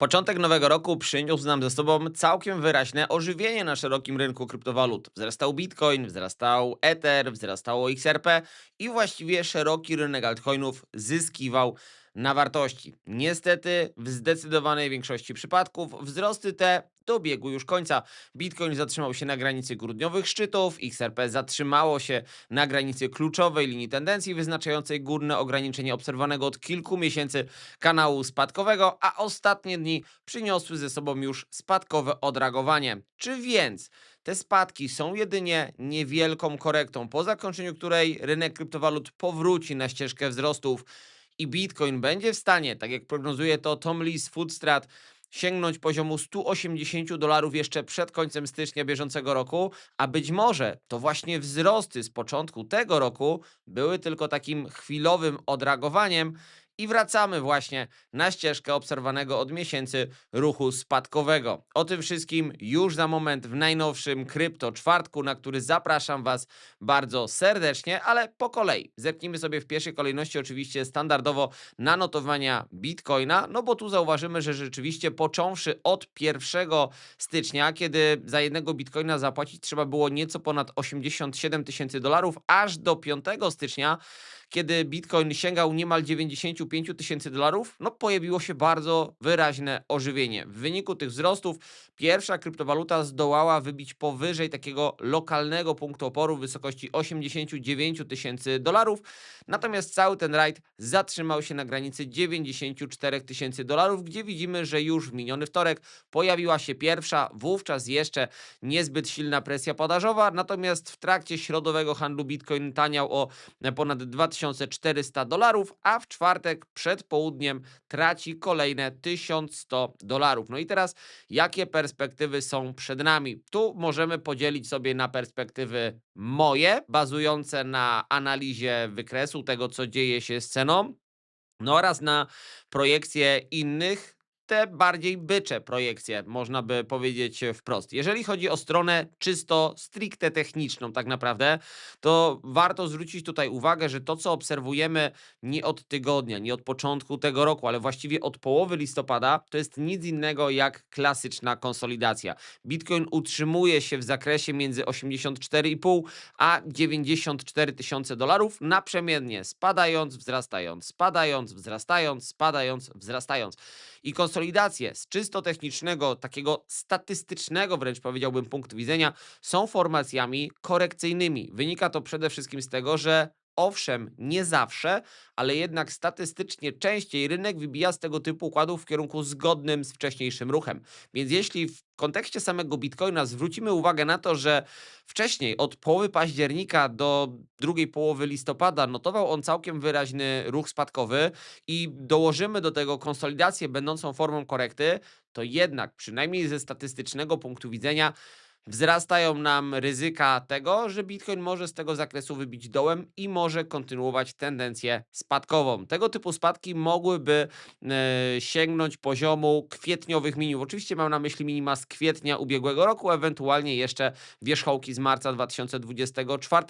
Początek nowego roku przyniósł nam ze sobą całkiem wyraźne ożywienie na szerokim rynku kryptowalut. Wzrastał Bitcoin, wzrastał Ether, wzrastało XRP i właściwie szeroki rynek altcoinów zyskiwał na wartości. Niestety, w zdecydowanej większości przypadków wzrosty te dobiegły już końca. Bitcoin zatrzymał się na granicy grudniowych szczytów, XRP zatrzymało się na granicy kluczowej linii tendencji wyznaczającej górne ograniczenie obserwowanego od kilku miesięcy kanału spadkowego, a ostatnie dni przyniosły ze sobą już spadkowe odreagowanie. Czy więc te spadki są jedynie niewielką korektą, po zakończeniu której rynek kryptowalut powróci na ścieżkę wzrostów i Bitcoin będzie w stanie, tak jak prognozuje to Tom Lee z Foodstrat, sięgnąć poziomu 180 dolarów jeszcze przed końcem stycznia bieżącego roku, a być może to właśnie wzrosty z początku tego roku były tylko takim chwilowym odreagowaniem i wracamy właśnie na ścieżkę obserwowanego od miesięcy ruchu spadkowego. O tym wszystkim już za moment w najnowszym krypto czwartku, na który zapraszam Was bardzo serdecznie, ale po kolei. Zerknijmy sobie w pierwszej kolejności oczywiście standardowo na notowania Bitcoina, no bo tu zauważymy, że rzeczywiście począwszy od 1 stycznia, kiedy za jednego Bitcoina zapłacić trzeba było nieco ponad 87 tysięcy dolarów, aż do 5 stycznia kiedy Bitcoin sięgał niemal 95 tysięcy dolarów, no pojawiło się bardzo wyraźne ożywienie. W wyniku tych wzrostów pierwsza kryptowaluta zdołała wybić powyżej takiego lokalnego punktu oporu w wysokości 89 tysięcy dolarów, natomiast cały ten rajd zatrzymał się na granicy 94 tysięcy dolarów, gdzie widzimy, że już w miniony wtorek pojawiła się pierwsza, wówczas jeszcze niezbyt silna presja podażowa, natomiast w trakcie środowego handlu Bitcoin taniał o ponad 2400 dolarów, a w czwartek przed południem traci kolejne 1100 dolarów. No i teraz jakie perspektywy są przed nami? Tu możemy podzielić sobie na perspektywy moje, bazujące na analizie wykresu tego, co dzieje się z ceną, no oraz na projekcje innych te bardziej bycze projekcje, można by powiedzieć wprost. Jeżeli chodzi o stronę czysto stricte techniczną, tak naprawdę, to warto zwrócić tutaj uwagę, że to, co obserwujemy nie od tygodnia, nie od początku tego roku, ale właściwie od połowy listopada, to jest nic innego jak klasyczna konsolidacja. Bitcoin utrzymuje się w zakresie między 84,5 a 94 tysiące dolarów, naprzemiennie spadając, wzrastając, spadając, wzrastając, spadając, wzrastając. I konsolidacje z czysto technicznego, takiego statystycznego wręcz powiedziałbym punktu widzenia, są formacjami korekcyjnymi. Wynika to przede wszystkim z tego, że Owszem, nie zawsze, ale jednak statystycznie częściej rynek wybija z tego typu układów w kierunku zgodnym z wcześniejszym ruchem. Więc jeśli w kontekście samego Bitcoina zwrócimy uwagę na to, że wcześniej od połowy października do drugiej połowy listopada notował on całkiem wyraźny ruch spadkowy i dołożymy do tego konsolidację będącą formą korekty, to jednak przynajmniej ze statystycznego punktu widzenia wzrastają nam ryzyka tego, że Bitcoin może z tego zakresu wybić dołem i może kontynuować tendencję spadkową. Tego typu spadki mogłyby e, sięgnąć poziomu kwietniowych minimów. Oczywiście mam na myśli minima z kwietnia ubiegłego roku, ewentualnie jeszcze wierzchołki z marca 2024,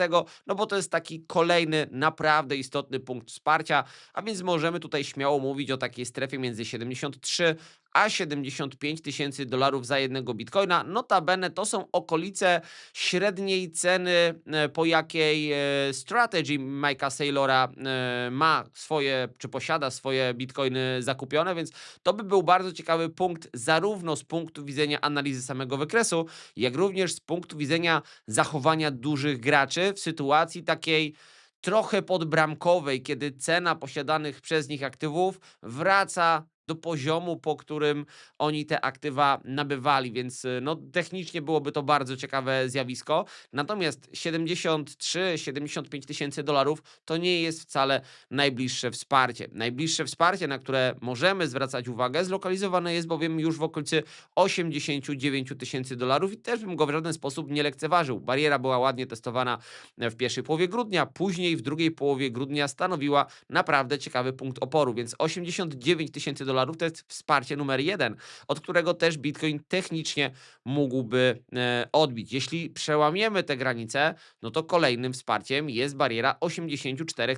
no bo to jest taki kolejny naprawdę istotny punkt wsparcia, a więc możemy tutaj śmiało mówić o takiej strefie między 73 a 75 tysięcy dolarów za jednego bitcoina. Notabene to są okolice średniej ceny, e, po jakiej e, strategy Mike'a Saylora e, ma swoje, czy posiada swoje bitcoiny zakupione, więc to by był bardzo ciekawy punkt, zarówno z punktu widzenia analizy samego wykresu, jak również z punktu widzenia zachowania dużych graczy w sytuacji takiej trochę podbramkowej, kiedy cena posiadanych przez nich aktywów wraca do poziomu, po którym oni te aktywa nabywali, więc y, no, technicznie byłoby to bardzo ciekawe zjawisko. Natomiast 73-75 tysięcy dolarów to nie jest wcale najbliższe wsparcie. Najbliższe wsparcie, na które możemy zwracać uwagę, zlokalizowane jest bowiem już w okolicy 89 tysięcy dolarów i też bym go w żaden sposób nie lekceważył. Bariera była ładnie testowana w pierwszej połowie grudnia, później w drugiej połowie grudnia stanowiła naprawdę ciekawy punkt oporu, więc 89 tysięcy dolarów dolarów to jest wsparcie numer jeden, od którego też Bitcoin technicznie mógłby e, odbić. Jeśli przełamiemy te granice, no to kolejnym wsparciem jest bariera 84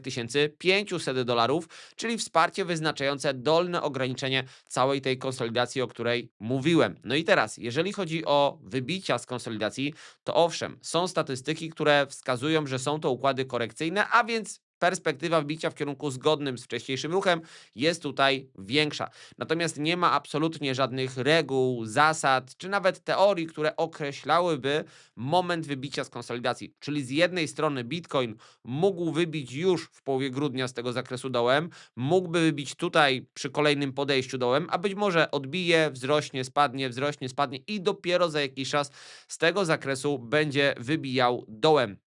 500 dolarów, czyli wsparcie wyznaczające dolne ograniczenie całej tej konsolidacji, o której mówiłem. No i teraz, jeżeli chodzi o wybicia z konsolidacji, to owszem, są statystyki, które wskazują, że są to układy korekcyjne, a więc perspektywa wbicia w kierunku zgodnym z wcześniejszym ruchem jest tutaj większa. Natomiast nie ma absolutnie żadnych reguł, zasad, czy nawet teorii, które określałyby moment wybicia z konsolidacji. Czyli z jednej strony Bitcoin mógł wybić już w połowie grudnia z tego zakresu dołem, mógłby wybić tutaj przy kolejnym podejściu dołem, a być może odbije, wzrośnie, spadnie, wzrośnie, spadnie i dopiero za jakiś czas z tego zakresu będzie wybijał dołem.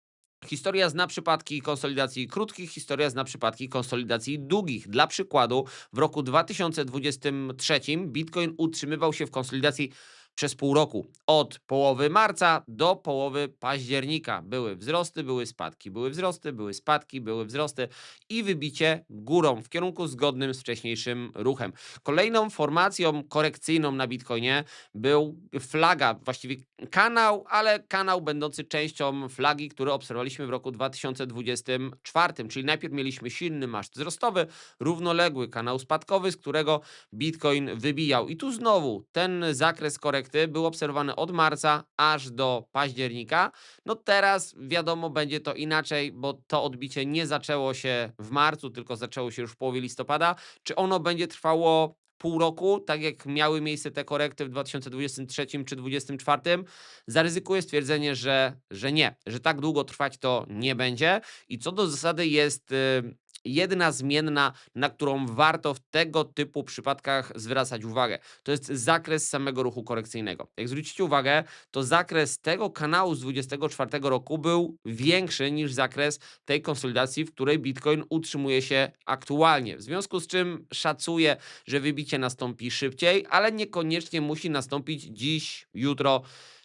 Historia zna przypadki konsolidacji krótkich, historia zna przypadki konsolidacji długich. Dla przykładu, w roku 2023 Bitcoin utrzymywał się w konsolidacji przez pół roku. Od połowy marca do połowy października były wzrosty, były spadki, były wzrosty, były spadki, były wzrosty i wybicie górą w kierunku zgodnym z wcześniejszym ruchem. Kolejną formacją korekcyjną na Bitcoinie był flaga, właściwie kanał, ale kanał będący częścią flagi, który obserwowaliśmy w roku 2024, czyli najpierw mieliśmy silny maszt wzrostowy, równoległy kanał spadkowy, z którego Bitcoin wybijał. I tu znowu ten zakres korekty był obserwowany od marca aż do października. No teraz wiadomo, będzie to inaczej, bo to odbicie nie zaczęło się w marcu, tylko zaczęło się już w połowie listopada. Czy ono będzie trwało pół roku, tak jak miały miejsce te korekty w 2023 czy 2024, zaryzykuję stwierdzenie, że, że nie, że tak długo trwać to nie będzie. I co do zasady jest y, jedna zmienna, na którą warto w tego typu przypadkach zwracać uwagę. To jest zakres samego ruchu korekcyjnego. Jak zwrócicie uwagę, to zakres tego kanału z 2024 roku był większy niż zakres tej konsolidacji, w której Bitcoin utrzymuje się aktualnie. W związku z czym szacuję, że wybicie nastąpi szybciej, ale niekoniecznie musi nastąpić dziś, jutro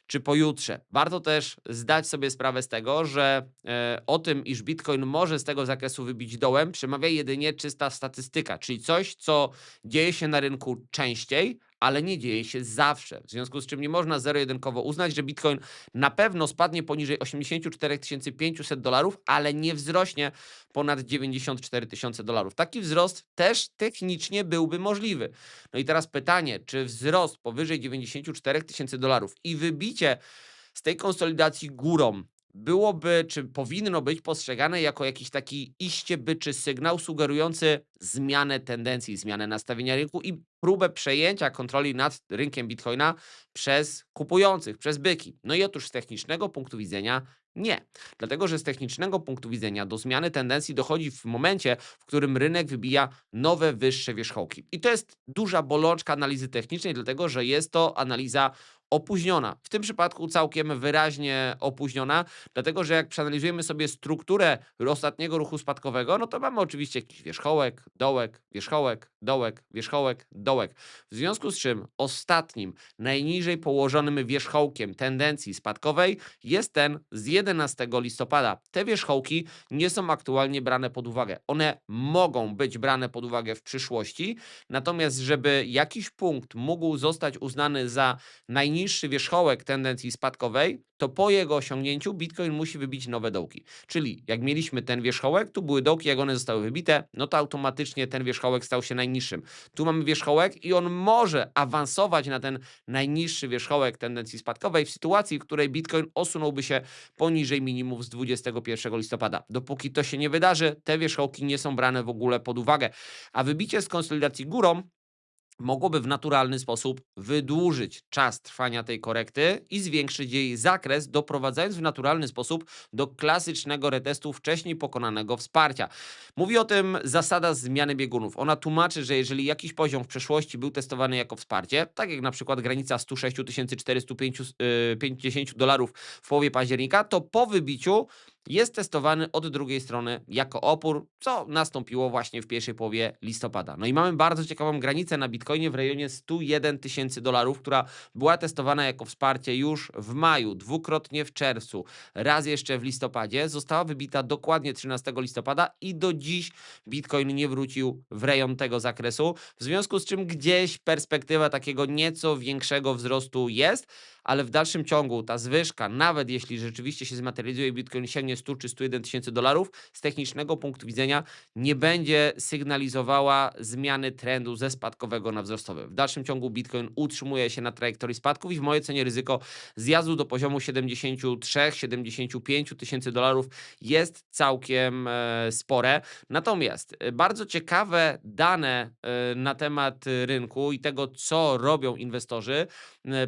czy pojutrze. Warto też zdać sobie sprawę z tego, że e, o tym, iż Bitcoin może z tego zakresu wybić dołem, przemawia jedynie czysta statystyka, czyli coś, co dzieje się na rynku częściej, ale nie dzieje się zawsze. W związku z czym nie można zero-jedynkowo uznać, że Bitcoin na pewno spadnie poniżej 84 500 dolarów, ale nie wzrośnie ponad 94 tysiące dolarów. Taki wzrost też technicznie byłby możliwy. No i teraz pytanie, czy wzrost powyżej 94 tysięcy dolarów i wybicie z tej konsolidacji górą byłoby, czy powinno być postrzegane jako jakiś taki iście byczy sygnał sugerujący zmianę tendencji, zmianę nastawienia rynku i próbę przejęcia kontroli nad rynkiem Bitcoina przez kupujących, przez byki. No i otóż z technicznego punktu widzenia nie. Dlatego, że z technicznego punktu widzenia do zmiany tendencji dochodzi w momencie, w którym rynek wybija nowe, wyższe wierzchołki. I to jest duża bolączka analizy technicznej, dlatego że jest to analiza opóźniona. W tym przypadku całkiem wyraźnie opóźniona, dlatego że jak przeanalizujemy sobie strukturę ostatniego ruchu spadkowego, no to mamy oczywiście jakiś wierzchołek, dołek, wierzchołek, dołek, wierzchołek, dołek. W związku z czym ostatnim, najniżej położonym wierzchołkiem tendencji spadkowej jest ten z 11 listopada. Te wierzchołki nie są aktualnie brane pod uwagę. One mogą być brane pod uwagę w przyszłości, natomiast żeby jakiś punkt mógł zostać uznany za najniższy najniższy wierzchołek tendencji spadkowej, to po jego osiągnięciu Bitcoin musi wybić nowe dołki. Czyli jak mieliśmy ten wierzchołek, tu były dołki, jak one zostały wybite, no to automatycznie ten wierzchołek stał się najniższym. Tu mamy wierzchołek i on może awansować na ten najniższy wierzchołek tendencji spadkowej w sytuacji, w której Bitcoin osunąłby się poniżej minimum z 21 listopada. Dopóki to się nie wydarzy, te wierzchołki nie są brane w ogóle pod uwagę. A wybicie z konsolidacji górą mogłoby w naturalny sposób wydłużyć czas trwania tej korekty i zwiększyć jej zakres, doprowadzając w naturalny sposób do klasycznego retestu wcześniej pokonanego wsparcia. Mówi o tym zasada zmiany biegunów. Ona tłumaczy, że jeżeli jakiś poziom w przeszłości był testowany jako wsparcie, tak jak na przykład granica 106 450 dolarów w połowie października, to po wybiciu jest testowany od drugiej strony jako opór, co nastąpiło właśnie w pierwszej połowie listopada. No i mamy bardzo ciekawą granicę na Bitcoinie w rejonie 101 tysięcy dolarów, która była testowana jako wsparcie już w maju, dwukrotnie w czerwcu, raz jeszcze w listopadzie. Została wybita dokładnie 13 listopada i do dziś Bitcoin nie wrócił w rejon tego zakresu, w związku z czym gdzieś perspektywa takiego nieco większego wzrostu jest, ale w dalszym ciągu ta zwyżka, nawet jeśli rzeczywiście się zmaterializuje Bitcoin sięgnie 100 czy 101 tysięcy dolarów, z technicznego punktu widzenia nie będzie sygnalizowała zmiany trendu ze spadkowego na wzrostowy. W dalszym ciągu Bitcoin utrzymuje się na trajektorii spadków i w mojej ocenie ryzyko zjazdu do poziomu 73-75 tysięcy dolarów jest całkiem e, spore. Natomiast e, bardzo ciekawe dane e, na temat rynku i tego, co robią inwestorzy,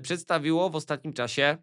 przedstawiło w ostatnim czasie,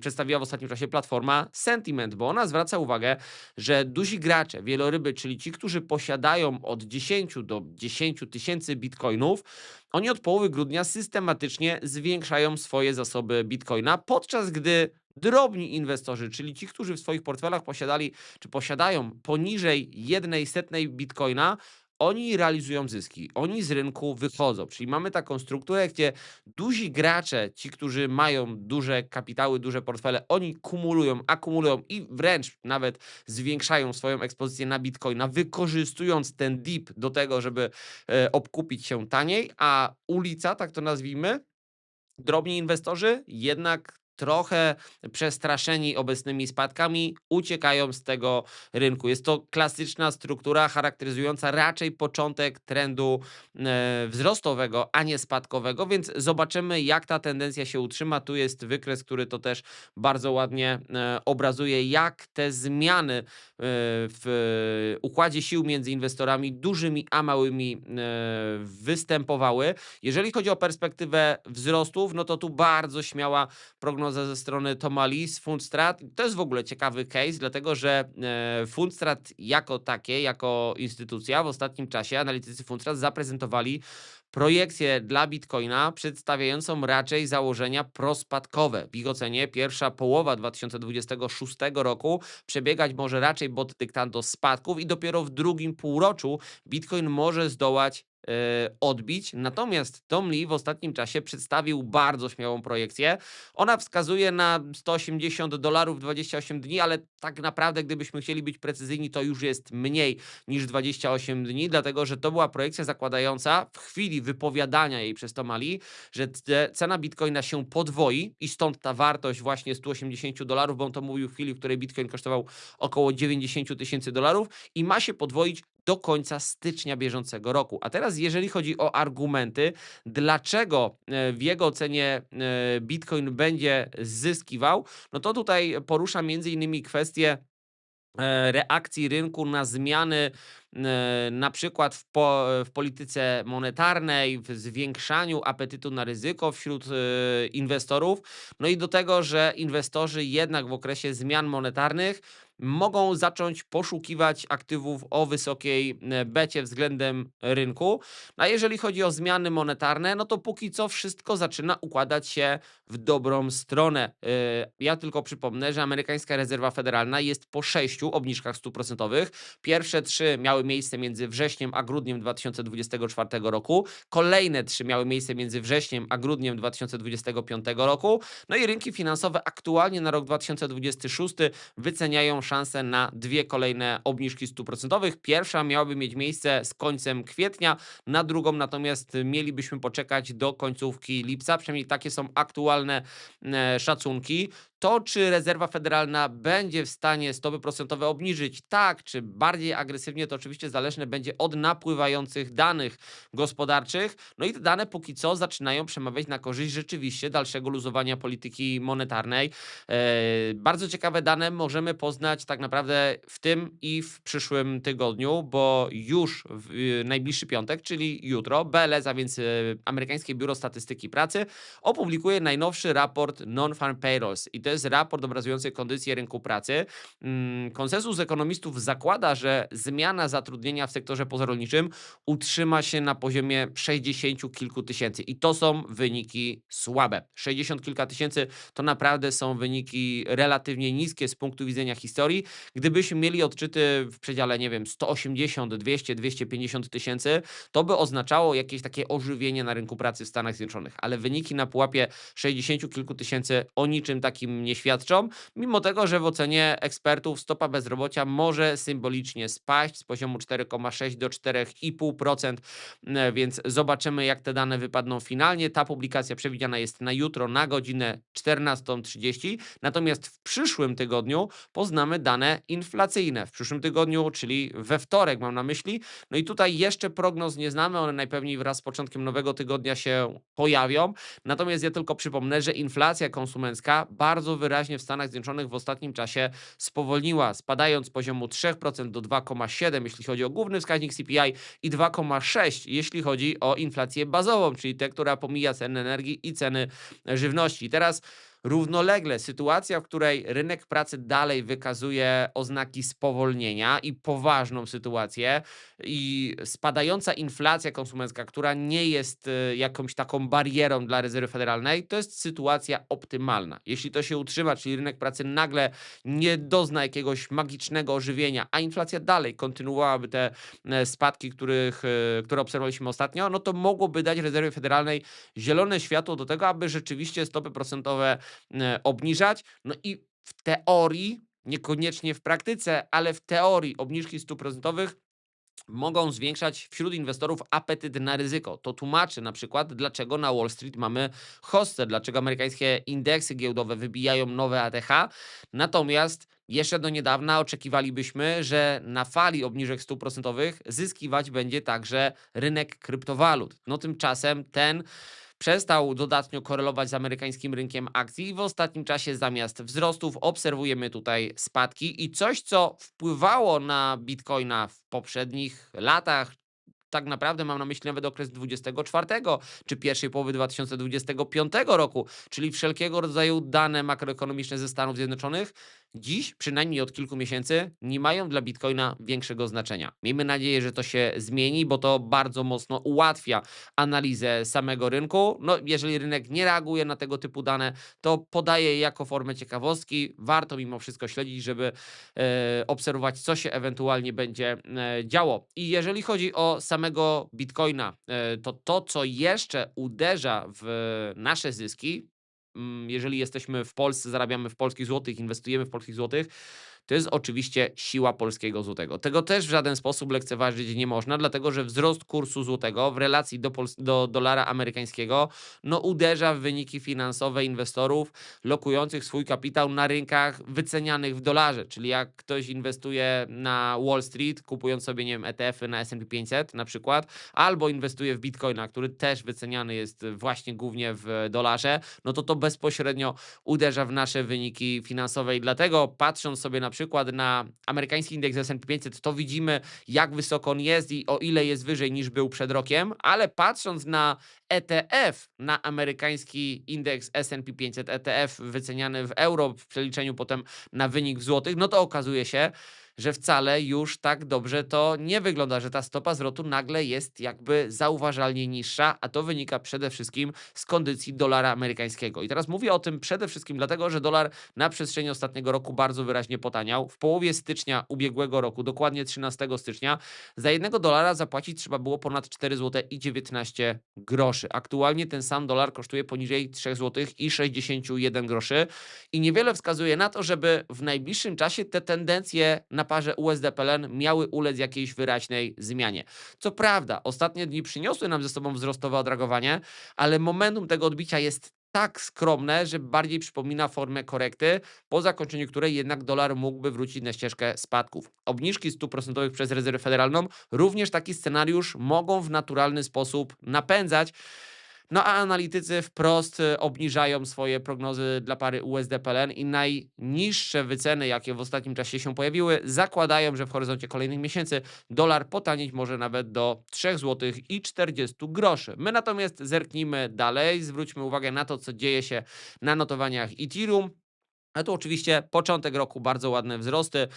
przedstawiła w ostatnim czasie platforma Sentiment, bo ona zwraca uwagę, że duzi gracze, wieloryby, czyli ci, którzy posiadają od 10 do 10 tysięcy bitcoinów, oni od połowy grudnia systematycznie zwiększają swoje zasoby bitcoina, podczas gdy drobni inwestorzy, czyli ci, którzy w swoich portfelach posiadali czy posiadają poniżej jednej setnej bitcoina, oni realizują zyski, oni z rynku wychodzą. Czyli mamy taką strukturę, gdzie duzi gracze, ci, którzy mają duże kapitały, duże portfele, oni kumulują, akumulują i wręcz nawet zwiększają swoją ekspozycję na bitcoina, wykorzystując ten dip do tego, żeby e, obkupić się taniej, a ulica, tak to nazwijmy, drobni inwestorzy jednak trochę przestraszeni obecnymi spadkami, uciekają z tego rynku. Jest to klasyczna struktura charakteryzująca raczej początek trendu e, wzrostowego, a nie spadkowego, więc zobaczymy, jak ta tendencja się utrzyma. Tu jest wykres, który to też bardzo ładnie e, obrazuje, jak te zmiany e, w układzie sił między inwestorami dużymi a małymi występowały. Jeżeli chodzi o perspektywę wzrostów, no to tu bardzo śmiała prognoza ze strony Tomali z Fundstrat. To jest w ogóle ciekawy case, dlatego że e, Fundstrat jako takie, jako instytucja w ostatnim czasie analitycy Fundstrat zaprezentowali projekcję dla Bitcoina przedstawiającą raczej założenia prospadkowe. W ich ocenie pierwsza połowa 2026 roku przebiegać może raczej pod dyktando spadków i dopiero w drugim półroczu Bitcoin może zdołać odbić. Natomiast Tom Lee w ostatnim czasie przedstawił bardzo śmiałą projekcję. Ona wskazuje na 180 dolarów 28 dni, ale tak naprawdę, gdybyśmy chcieli być precyzyjni, to już jest mniej niż 28 dni, dlatego że to była projekcja zakładająca w chwili wypowiadania jej przez Toma Lee, że cena bitcoina się podwoi i stąd ta wartość właśnie 180 dolarów, bo on to mówił w chwili, w której bitcoin kosztował około 90 tysięcy dolarów i ma się podwoić do końca stycznia bieżącego roku. A teraz, jeżeli chodzi o argumenty, dlaczego e, w jego ocenie e, Bitcoin będzie zyskiwał, no to tutaj porusza między innymi kwestię e, reakcji rynku na zmiany na przykład w, po, w polityce monetarnej, w zwiększaniu apetytu na ryzyko wśród inwestorów, no i do tego, że inwestorzy jednak w okresie zmian monetarnych mogą zacząć poszukiwać aktywów o wysokiej e, becie względem rynku. A jeżeli chodzi o zmiany monetarne, no to póki co wszystko zaczyna układać się w dobrą stronę. Yy, Ja tylko przypomnę, że amerykańska rezerwa federalna jest po sześciu obniżkach stóp procentowych. Pierwsze trzy miały miejsce między wrześniem a grudniem 2024 roku. Kolejne trzy miały miejsce między wrześniem a grudniem 2025 roku. No i rynki finansowe aktualnie na rok 2026 wyceniają szanse na dwie kolejne obniżki stóp procentowych. Pierwsza miałaby mieć miejsce z końcem kwietnia, na drugą natomiast mielibyśmy poczekać do końcówki lipca. Przynajmniej takie są aktualne e, szacunki. To, czy rezerwa federalna będzie w stanie stopy procentowe obniżyć, tak, czy bardziej agresywnie, to oczywiście zależne będzie od napływających danych gospodarczych. No i te dane póki co zaczynają przemawiać na korzyść rzeczywiście dalszego luzowania polityki monetarnej. E, bardzo ciekawe dane możemy poznać tak naprawdę w tym i w przyszłym tygodniu, bo już w y, najbliższy piątek, czyli jutro, BLS, a więc e, Amerykańskie Biuro Statystyki Pracy, opublikuje najnowszy raport Non-Farm Payrolls. I to jest raport obrazujący kondycję rynku pracy. Mm, Konsensus ekonomistów zakłada, że zmiana zatrudnienia w sektorze pozarolniczym utrzyma się na poziomie 60 kilku tysięcy. I to są wyniki słabe. 60 kilka tysięcy to naprawdę są wyniki relatywnie niskie z punktu widzenia historii. gdybyśmy mieli odczyty w przedziale, nie wiem, 180, 200, 250 tysięcy, to by oznaczało jakieś takie ożywienie na rynku pracy w Stanach Zjednoczonych, ale wyniki na pułapie 60 kilku tysięcy o niczym takim nie świadczą, mimo tego, że w ocenie ekspertów stopa bezrobocia może symbolicznie spaść z poziomu 4,6 do 4,5%, e, więc zobaczymy, jak te dane wypadną finalnie. Ta publikacja przewidziana jest na jutro na godzinę 14.30, natomiast w przyszłym tygodniu poznamy dane inflacyjne. W przyszłym tygodniu, czyli we wtorek mam na myśli. No i tutaj jeszcze prognoz nie znamy, one najpewniej wraz z początkiem nowego tygodnia się pojawią. Natomiast ja tylko przypomnę, że inflacja konsumencka bardzo wyraźnie w Stanach Zjednoczonych w ostatnim czasie spowolniła, spadając z poziomu 3% do 2,7 jeśli chodzi o główny wskaźnik CPI i 2,6 jeśli chodzi o inflację bazową, czyli tę, która pomija ceny energii i ceny żywności. Teraz Równolegle sytuacja, w której rynek pracy dalej wykazuje oznaki spowolnienia i poważną sytuację, i spadająca inflacja konsumencka, która nie jest y, jakąś taką barierą dla rezerwy federalnej, to jest sytuacja optymalna. Jeśli to się utrzyma, czyli rynek pracy nagle nie dozna jakiegoś magicznego ożywienia, a inflacja dalej kontynuowałaby te e, spadki, których, e, które obserwowaliśmy ostatnio, no to mogłoby dać rezerwie federalnej zielone światło do tego, aby rzeczywiście stopy procentowe obniżać. No i w teorii, niekoniecznie w praktyce, ale w teorii obniżki stóp procentowych mogą zwiększać wśród inwestorów apetyt na ryzyko. To tłumaczy na przykład, dlaczego na Wall Street mamy hossę, dlaczego amerykańskie indeksy giełdowe wybijają nowe ATH. Natomiast jeszcze do niedawna oczekiwalibyśmy, że na fali obniżek stóp procentowych zyskiwać będzie także rynek kryptowalut. No tymczasem ten przestał dodatnio korelować z amerykańskim rynkiem akcji i w ostatnim czasie zamiast wzrostów obserwujemy tutaj spadki i coś, co wpływało na Bitcoina w poprzednich latach, tak naprawdę mam na myśli nawet okres 24 czy pierwszej połowy 2025 roku, czyli wszelkiego rodzaju dane makroekonomiczne ze Stanów Zjednoczonych, dziś, przynajmniej od kilku miesięcy, nie mają dla Bitcoina większego znaczenia. Miejmy nadzieję, że to się zmieni, bo to bardzo mocno ułatwia analizę samego rynku. No, jeżeli rynek nie reaguje na tego typu dane, to podaje je jako formę ciekawostki. Warto mimo wszystko śledzić, żeby e, obserwować, co się ewentualnie będzie e, działo. I jeżeli chodzi o samego Bitcoina, e, to to, co jeszcze uderza w nasze zyski, jeżeli jesteśmy w Polsce, zarabiamy w polskich złotych, inwestujemy w polskich złotych, to jest oczywiście siła polskiego złotego. Tego też w żaden sposób lekceważyć nie można, dlatego że wzrost kursu złotego w relacji do, do dolara amerykańskiego no, uderza w wyniki finansowe inwestorów lokujących swój kapitał na rynkach wycenianych w dolarze. Czyli jak ktoś inwestuje na Wall Street, kupując sobie, nie wiem, ETF-y na S&P 500 na przykład, albo inwestuje w Bitcoina, który też wyceniany jest właśnie głównie w dolarze, no to to bezpośrednio uderza w nasze wyniki finansowe i dlatego patrząc sobie na przykład na amerykański indeks S&P 500, to widzimy jak wysoko on jest i o ile jest wyżej niż był przed rokiem, ale patrząc na ETF, na amerykański indeks S&P 500, ETF wyceniany w euro w przeliczeniu potem na wynik w złotych, no to okazuje się, że wcale już tak dobrze to nie wygląda, że ta stopa zwrotu nagle jest jakby zauważalnie niższa, a to wynika przede wszystkim z kondycji dolara amerykańskiego. I teraz mówię o tym przede wszystkim dlatego, że dolar na przestrzeni ostatniego roku bardzo wyraźnie potaniał. W połowie stycznia ubiegłego roku, dokładnie 13 stycznia, za jednego dolara zapłacić trzeba było ponad 4 zł i 19 groszy. Aktualnie ten sam dolar kosztuje poniżej 3 zł i 61 groszy i niewiele wskazuje na to, żeby w najbliższym czasie te tendencje na parze USD-PLN miały ulec jakiejś wyraźnej zmianie. Co prawda, ostatnie dni przyniosły nam ze sobą wzrostowe odragowanie, ale momentum tego odbicia jest tak skromne, że bardziej przypomina formę korekty, po zakończeniu której jednak dolar mógłby wrócić na ścieżkę spadków. Obniżki stóp procentowych przez rezerwę federalną również taki scenariusz mogą w naturalny sposób napędzać. No a analitycy wprost y, obniżają swoje prognozy dla pary USD-PLN i najniższe wyceny, jakie w ostatnim czasie się pojawiły, zakładają, że w horyzoncie kolejnych miesięcy dolar potanieć może nawet do 3 zł i 40 groszy. My natomiast zerknijmy dalej, zwróćmy uwagę na to, co dzieje się na notowaniach Ethereum. A tu oczywiście początek roku bardzo ładne wzrosty.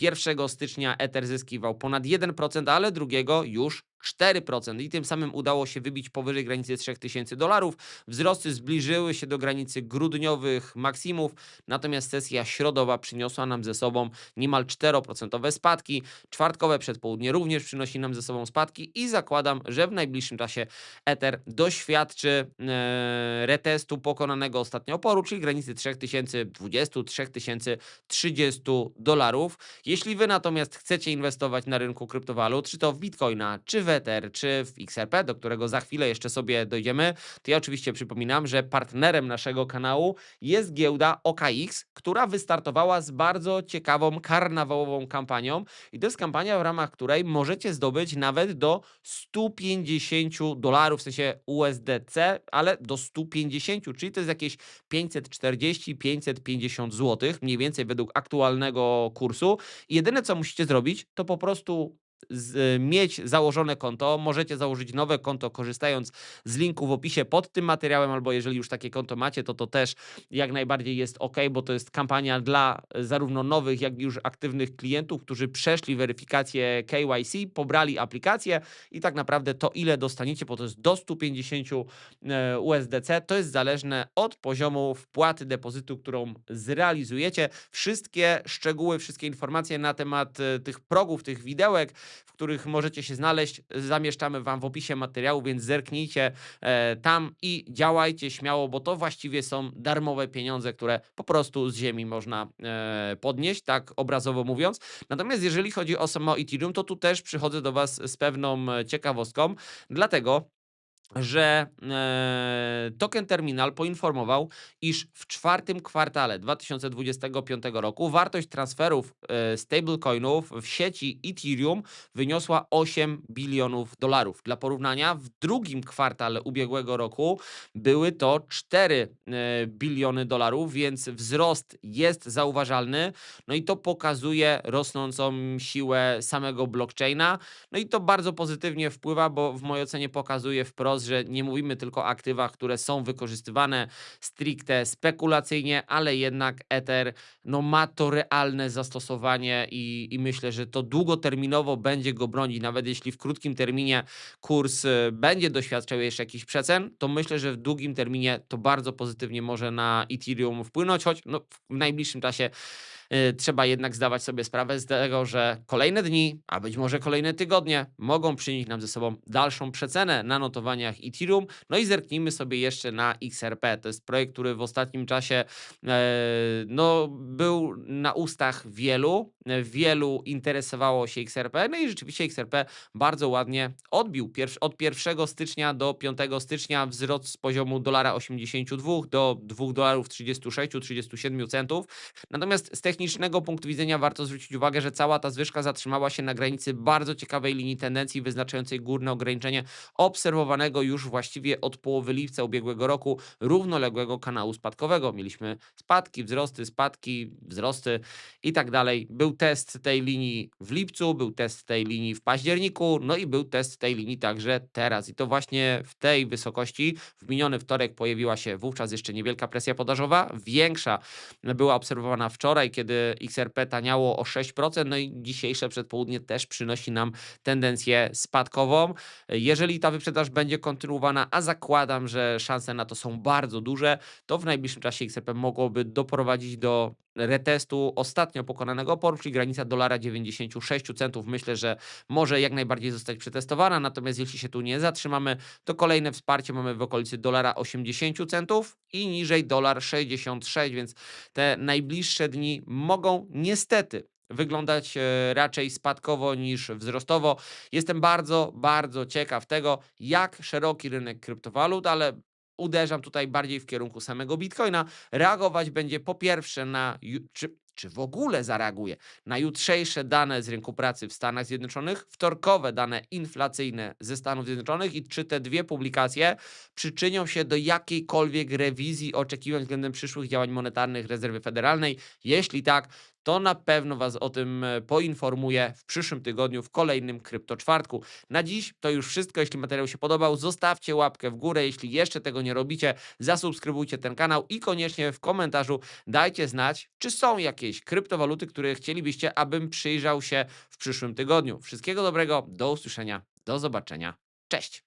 1 stycznia Ether zyskiwał ponad 1%, ale drugiego już 4% i tym samym udało się wybić powyżej granicy 3000 dolarów. Wzrosty zbliżyły się do granicy grudniowych maksimów, natomiast sesja środowa przyniosła nam ze sobą niemal 4% spadki. Czwartkowe przedpołudnie również przynosi nam ze sobą spadki i zakładam, że w najbliższym czasie Ether doświadczy e, retestu pokonanego ostatnio oporu, czyli granicy 3020-3030 dolarów. Jeśli wy natomiast chcecie inwestować na rynku kryptowalut, czy to w Bitcoina, czy w Ether, czy w XRP, do którego za chwilę jeszcze sobie dojdziemy, to ja oczywiście przypominam, że partnerem naszego kanału jest giełda OKX, która wystartowała z bardzo ciekawą karnawałową kampanią i to jest kampania, w ramach której możecie zdobyć nawet do 150 dolarów, w sensie USDC, ale do 150, czyli to jest jakieś 540-550 zł, mniej więcej według aktualnego kursu. I jedyne co musicie zrobić, to po prostu z, mieć założone konto. Możecie założyć nowe konto, korzystając z linku w opisie pod tym materiałem, albo jeżeli już takie konto macie, to to też jak najbardziej jest ok, bo to jest kampania dla zarówno nowych, jak i już aktywnych klientów, którzy przeszli weryfikację KYC, pobrali aplikację i tak naprawdę to, ile dostaniecie, bo to jest do 150 e, USDC, to jest zależne od poziomu wpłaty depozytu, którą zrealizujecie. Wszystkie szczegóły, wszystkie informacje na temat e, tych progów, tych widełek, w których możecie się znaleźć, zamieszczamy Wam w opisie materiału, więc zerknijcie e, tam i działajcie śmiało, bo to właściwie są darmowe pieniądze, które po prostu z ziemi można e, podnieść, tak obrazowo mówiąc. Natomiast jeżeli chodzi o samo Ethereum, to tu też przychodzę do Was z pewną e, ciekawostką, dlatego że e, Token Terminal poinformował, iż w czwartym kwartale 2025 roku wartość transferów e, stablecoinów w sieci Ethereum wyniosła 8 bilionów dolarów. Dla porównania, w drugim kwartale ubiegłego roku były to 4 e, biliony dolarów, więc wzrost jest zauważalny. No i to pokazuje rosnącą siłę samego blockchaina. No i to bardzo pozytywnie wpływa, bo w mojej ocenie pokazuje wprost, że nie mówimy tylko o aktywach, które są wykorzystywane stricte spekulacyjnie, ale jednak Ether no, ma to realne zastosowanie i, i myślę, że to długoterminowo będzie go bronić. Nawet jeśli w krótkim terminie kurs y, będzie doświadczał jeszcze jakichś przecen, to myślę, że w długim terminie to bardzo pozytywnie może na Ethereum wpłynąć, choć no, w najbliższym czasie trzeba jednak zdawać sobie sprawę z tego, że kolejne dni, a być może kolejne tygodnie mogą przynieść nam ze sobą dalszą przecenę na notowaniach Ethereum. No i zerknijmy sobie jeszcze na XRP. To jest projekt, który w ostatnim czasie e, no, był na ustach wielu. e, Wielu interesowało się XRP, no i rzeczywiście XRP bardzo ładnie odbił. Od 1 stycznia do 5 stycznia wzrost z poziomu dolara 82 do 2 dolarów 36-37 centów. Natomiast z technicznego punktu widzenia warto zwrócić uwagę, że cała ta zwyżka zatrzymała się na granicy bardzo ciekawej linii tendencji wyznaczającej górne ograniczenie obserwowanego już właściwie od połowy lipca ubiegłego roku równoległego kanału spadkowego. Mieliśmy spadki, wzrosty, spadki, wzrosty i tak dalej. Był test tej linii w lipcu, był test tej linii w październiku, no i był test tej linii także teraz. I to właśnie w tej wysokości w miniony wtorek pojawiła się wówczas jeszcze niewielka presja podażowa. Większa była obserwowana wczoraj, kiedy XRP taniało o 6%, no i dzisiejsze przedpołudnie też przynosi nam tendencję spadkową. Jeżeli ta wyprzedaż będzie kontynuowana, a zakładam, że szanse na to są bardzo duże, to w najbliższym czasie XRP mogłoby doprowadzić do retestu ostatnio pokonanego oporu, czyli granica dolara 96 centów. Myślę, że może jak najbardziej zostać przetestowana, natomiast jeśli się tu nie zatrzymamy, to kolejne wsparcie mamy w okolicy dolara 80 centów i niżej dolar 66, więc te najbliższe dni mogą niestety wyglądać e, raczej spadkowo niż wzrostowo. Jestem bardzo, bardzo ciekaw tego, jak szeroki rynek kryptowalut, ale uderzam tutaj bardziej w kierunku samego Bitcoina, reagować będzie po pierwsze na, czy, w ogóle zareaguje na jutrzejsze dane z rynku pracy w Stanach Zjednoczonych, wtorkowe dane inflacyjne ze Stanów Zjednoczonych i czy te dwie publikacje przyczynią się do jakiejkolwiek rewizji oczekiwań względem przyszłych działań monetarnych rezerwy federalnej. Jeśli tak, to na pewno Was o tym e, poinformuję w przyszłym tygodniu w kolejnym Krypto Czwartku. Na dziś to już wszystko. Jeśli materiał się podobał, zostawcie łapkę w górę. Jeśli jeszcze tego nie robicie, zasubskrybujcie ten kanał i koniecznie w komentarzu dajcie znać, czy są jakieś kryptowaluty, które chcielibyście, abym przyjrzał się w przyszłym tygodniu. Wszystkiego dobrego, do usłyszenia. Do zobaczenia. Cześć!